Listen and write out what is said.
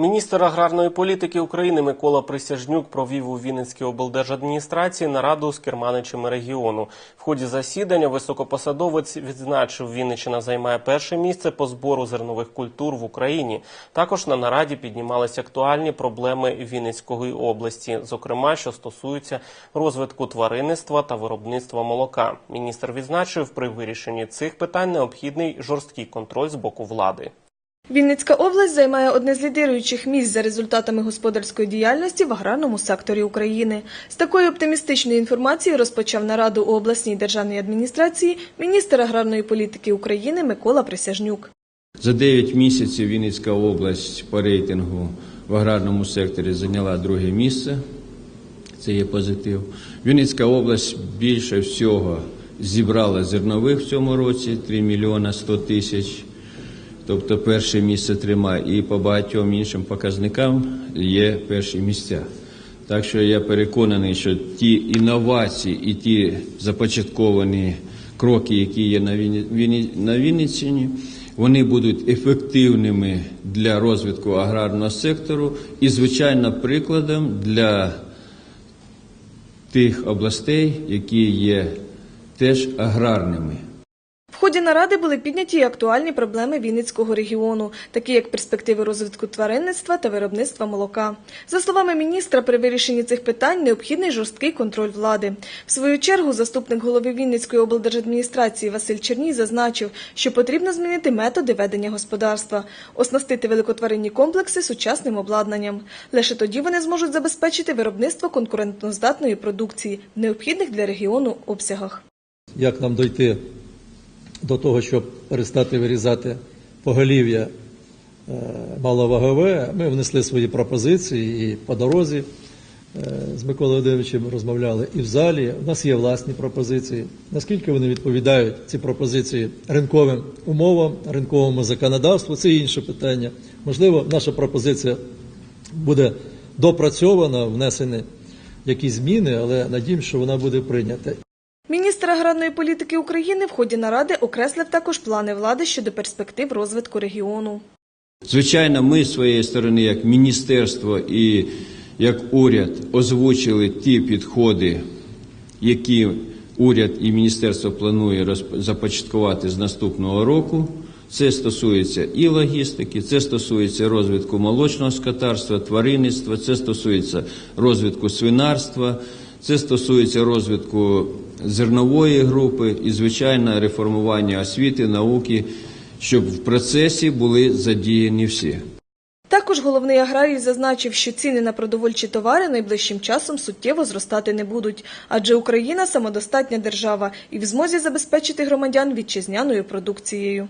Міністр аграрної політики України Микола Присяжнюк провів у Вінницькій облдержадміністрації нараду з керманичами регіону. В ході засідання високопосадовець відзначив, Вінниччина займає перше місце по збору зернових культур в Україні. Також на нараді піднімались актуальні проблеми Вінницької області, зокрема, що стосуються розвитку тваринництва та виробництва молока. Міністр відзначив, при вирішенні цих питань необхідний жорсткий контроль з боку влади. Вінницька область займає одне з лідируючих місць за результатами господарської діяльності в аграрному секторі України. З такої оптимістичної інформації розпочав нараду у обласній державній адміністрації міністр аграрної політики України Микола Присяжнюк. За 9 місяців Вінницька область по рейтингу в аграрному секторі зайняла друге місце. Це є позитив. Вінницька область більше всього зібрала зернових в цьому році 3 мільйона 100 тисяч. Тобто перше місце тримає і по багатьом іншим показникам є перші місця. Так що я переконаний, що ті інновації і ті започатковані кроки, які є на Вінниччині, вони будуть ефективними для розвитку аграрного сектору і, звичайно, прикладом для тих областей, які є теж аграрними. Ході наради були підняті актуальні проблеми Вінницького регіону, такі як перспективи розвитку тваринництва та виробництва молока. За словами міністра, при вирішенні цих питань необхідний жорсткий контроль влади. В свою чергу заступник голови Вінницької облдержадміністрації Василь Черній зазначив, що потрібно змінити методи ведення господарства, оснастити великотваринні комплекси сучасним обладнанням. Лише тоді вони зможуть забезпечити виробництво конкурентноздатної продукції в необхідних для регіону обсягах. як нам дойти до того, щоб перестати вирізати поголів'я е, маловагове, ми внесли свої пропозиції і по дорозі е, з Миколою Володимировичем розмовляли і в залі. У нас є власні пропозиції. Наскільки вони відповідають ці пропозиції ринковим умовам, ринковому законодавству, це інше питання. Можливо, наша пропозиція буде допрацьована, внесені якісь зміни, але надіємося, що вона буде прийнята. Міністр аграрної політики України в ході наради окреслив також плани влади щодо перспектив розвитку регіону. Звичайно, ми з своєї сторони, як міністерство і як уряд, озвучили ті підходи, які уряд і міністерство планує започаткувати з наступного року. Це стосується і логістики, це стосується розвитку молочного скотарства, тваринництва, це стосується розвитку свинарства, це стосується розвитку зернової групи і, звичайно, реформування освіти, науки, щоб в процесі були задіяні всі. Також головний аграрій зазначив, що ціни на продовольчі товари найближчим часом суттєво зростати не будуть, адже Україна самодостатня держава і в змозі забезпечити громадян вітчизняною продукцією.